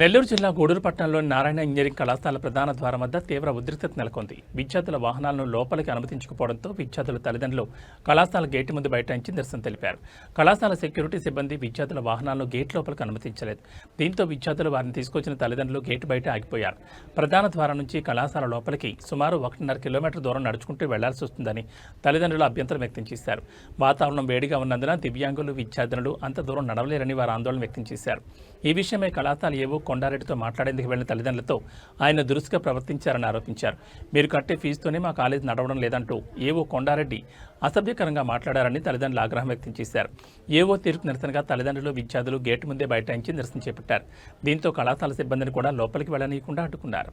నెల్లూరు జిల్లా గూడూరు పట్టణంలోని నారాయణ ఇంజనీరింగ్ కళాశాల ప్రధాన ద్వారం వద్ద తీవ్ర ఉద్రిక్తత నెలకొంది. విద్యార్థుల వాహనాలను లోపలికి అనుమతించకపోవడంతో విద్యార్థుల తల్లిదండ్రులు కళాశాల గేటు ముందు బైఠాయించి నిరసన తెలిపారు. కళాశాల సెక్యూరిటీ సిబ్బంది విద్యార్థుల వాహనాలను గేట్ లోపలికి అనుమతించలేదు. దీంతో విద్యార్థులు వారిని తీసుకొచ్చిన తల్లిదండ్రులు గేటు బయట ఆగిపోయారు. ప్రధాన ద్వారం నుంచి కళాశాల లోపలికి సుమారు ఒకటిన్నర కిలోమీటర్ దూరం నడుచుకుంటూ వెళ్ళాల్సి వస్తుందని తల్లిదండ్రులు అభ్యంతరం వ్యక్తం చేశారు. వాతావరణం వేడిగా ఉన్నందున దివ్యాంగులు విద్యార్థులు అంత దూరం నడవలేరని వారు ఆందోళన వ్యక్తం చేశారు. ఈ విషయమై కళాశాల ఏవో కొండారెడ్డితో మాట్లాడేందుకు వెళ్ళిన తల్లిదండ్రులతో ఆయన దురుసుగా ప్రవర్తించారని ఆరోపించారు. మీరు కట్టే ఫీజుతోనే మా కాలేజీ నడవడం లేదంటూ ఏవో కొండారెడ్డి అసభ్యకరంగా మాట్లాడారని తల్లిదండ్రులు ఆగ్రహం వ్యక్తం చేశారు. ఏవో తీర్పు నిరసనగా తల్లిదండ్రులు విద్యార్థులు గేటు ముందే బైఠాయించి నిరసన చేపట్టారు. దీంతో కళాశాల సిబ్బందిని కూడా లోపలికి వెళ్ళనీయకుండా అడ్డుకున్నారు.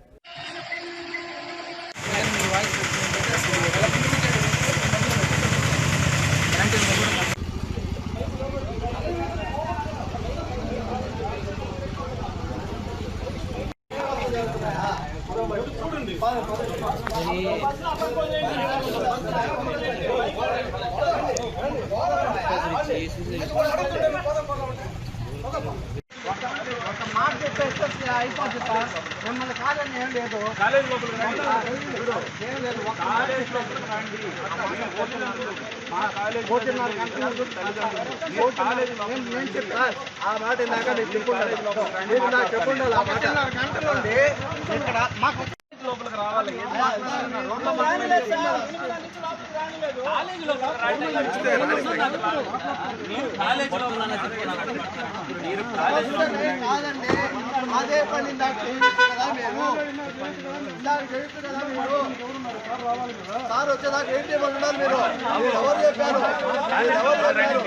ఒక మాట చెప్పేస్తే అయిపోతుంది సార్. మిమ్మల్ని కాదని ఏం లేదు. కాలేజ్ లోపల రండి. ఏం లేదు ఒక కాలేజ్ లోపల రండి. మా కాలేజ్ ఒకటిన్నర గంటల ముందు మీరు కాలేజ్ లోపల నేను చెప్పా ఆ మాట ఇందాక నేను మీరు నాకు చెప్పుండాలి ఆ మాట. ఒకటిన్నర గంటల నుండి ఇక్కడ మాకు లోపలికి రావాలి. ఏం మాట్లాడుతున్నారు? రోడ్ల మధ్య కాలేజ్ లోపల రండి. మీరు కాలేజ్ లోపల మీరు కాలేజ్ లోపల ఏం కాదండి అదే పని ఇందాక చేయొచ్చు కదా మేము ఇందాక చేయొచ్చు కదా మీరు. సార్ వచ్చేదాకా ఏం చేయమని ఉన్నారు మీరు? మీరు ఎవరు చెప్పారు? మీరు ఎవరు చెప్పారు.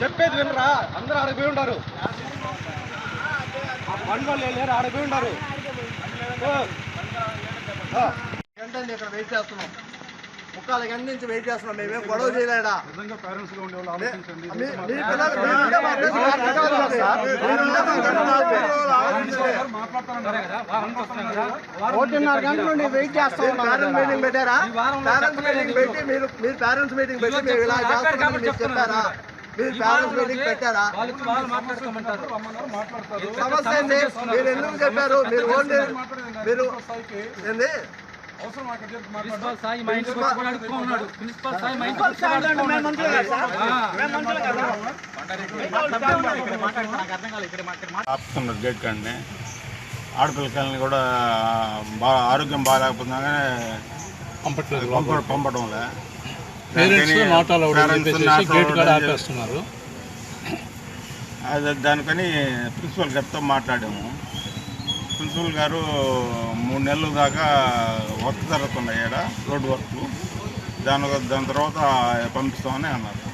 చెప్పేది వినరా? అందరూ ఆడిపోయి ఉంటారు పని వాళ్ళు వెళ్ళారు ఆడిపోయి ఉంటారు గంటండి ఇక్కడ వెయిట్ చేస్తున్నాం. ముక్కాల గంట నుంచి వెయిట్ చేస్తున్నాం మేమేం గొడవ చేయలేడా. ఒకటిన్నర గంటల నుండి వెయిట్ చేస్తాం పేరెంట్స్ మీటింగ్ పెట్టారా? పేరెంట్స్ మీటింగ్ పెట్టి మీరు మీరు పేరెంట్స్ మీటింగ్ పెట్టి మీరు ఇలా మీరు చెప్పారా? మీరు పేరెంట్స్ మీటింగ్ పెట్టారా? సమస్య మీరు ఎందుకు చెప్పారు? మీరు ఓన్లీ మీరు ఏంది? ప్రిన్సిపల్ స్థాయి మా ఇంటికి వచ్చి కూడా అడుక్కోమన్నాడు. ప్రిన్సిపల్ స్థాయి మా ఇంటికి వచ్చి. ఆపుతున్నారు గేట్ ఆడపిల్లకాయలని కూడా బాగా ఆరోగ్యం బాగాలేకపోతున్నా కానీ పంపట్లేదు పంప పంపడంలే పేరెంట్స్ దానికని ప్రిన్సిపల్ గారితో మాట్లాడాము. ప్రిన్సిపల్ గారు మూడు నెలల దాకా వర్క్ జరుగుతున్నాయి ఇక్కడ రోడ్డు వర్క్. దాని దాని తర్వాత పంపిస్తామని అన్నారు.